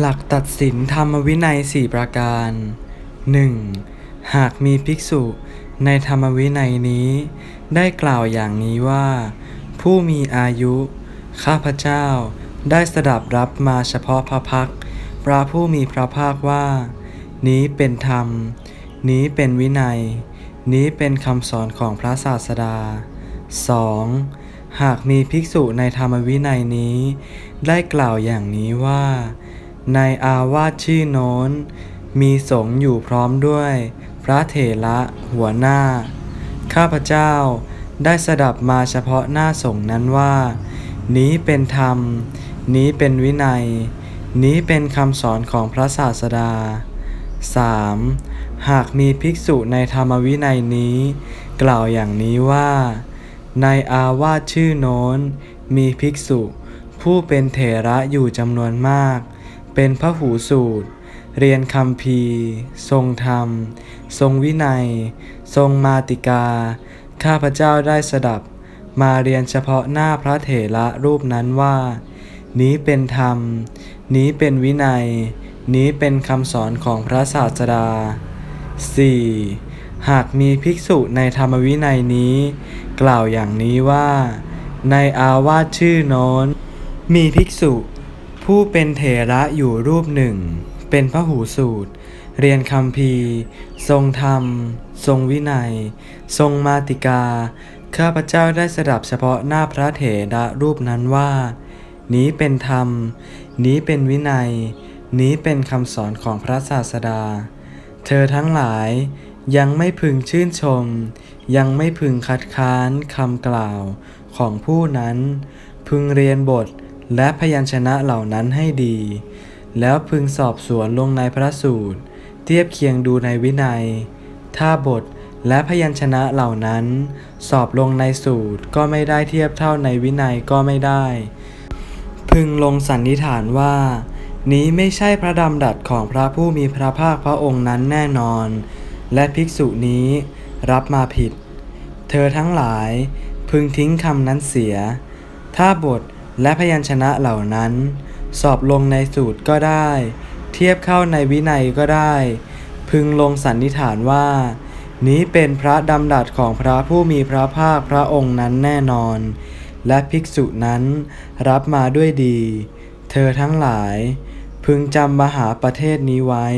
หลักตัดสินธรรมวินัยสี่ประการ 1. หากมีภิกษุในธรรมวินัยนี้ ได้กล่าวอย่างนี้ว่า ผู้มีอายุ ข้าพเจ้าได้สดับรับมาเฉพาะพระพักพระผู้มีพระภาคว่า นี้เป็นธรรม นี้เป็นวินัย นี้เป็นคำสอนของพระศาสดา 2. หากมีภิกษุในธรรมวินัยนี้ ได้กล่าวอย่างนี้ว่า ในอาวาสชื่อโน้น มีสงฆ์อยู่พร้อมด้วย พระเถระหัวหน้า ข้าพเจ้าได้สดับมาเฉพาะหน้าสงฆ์นั้นว่า นี้เป็นธรรม นี้เป็นวินัย นี้เป็นคำสอนของพระศาสดา 3. หากมีภิกษุในธรรมวินัยนี้ กล่าวอย่างนี้ว่า ในอาวาสชื่อโน้น มีภิกษุ ผู้เป็นเถระอยู่จำนวนมาก เป็นพระหูสูตร เรียนคำพีทรงธรรม ทรงวินัย ทรงมาติกา ข้าพเจ้าได้สดับ มาเรียนเฉพาะหน้าพระเถระรูปนั้นว่า นี้เป็นธรรม นี้เป็นวินัย นี้เป็นคำสอนของพระศาสดา 4. หากมีภิกษุในธรรมวินัยนี้ กล่าวอย่างนี้ว่า ในอาวาสชื่อโน้น มีภิกษุ ผู้เป็นเถระอยู่รูปหนึ่ง เป็นพระหูสูตร เรียนคำพีทรงธรรม ทรงวินัย ทรงมาติกา ข้าพเจ้าได้สดับเฉพาะหน้าพระเถระรูปนั้นว่า นี้เป็นธรรม นี้เป็นวินัย นี้เป็นคำสอนของพระศาสดา เธอทั้งหลายยังไม่พึงชื่นชม ยังไม่พึงคัดค้านคำกล่าวของผู้นั้น พึงเรียนบท และพยัญชนะเหล่านั้นให้ดี แล้วพึงสอบสวนลงในพระสูตร เทียบเคียงดูในวินัย ถ้าบทและพยัญชนะเหล่านั้น สอบลงในสูตรก็ไม่ได้เทียบเท่าในวินัยก็ไม่ได้ พึงลงสันนิษฐานว่า นี้ไม่ใช่พระดำดัดของพระผู้มีพระภาคพระองค์นั้นแน่นอน และภิกษุนี้รับมาผิด เธอทั้งหลายพึงทิ้งคำนั้นเสีย ถ้าบท และพยัญชนะเหล่านั้น สอบลงในสูตรก็ได้ เทียบเข้าในวินัยก็ได้ พึงลงสันนิษฐานว่า นี้เป็นพระดำดัดของพระผู้มีพระภาคพระองค์นั้นแน่นอน และภิกษุนั้นรับมาด้วยดี เธอทั้งหลาย พึงจำมหาประเทศนี้ไว้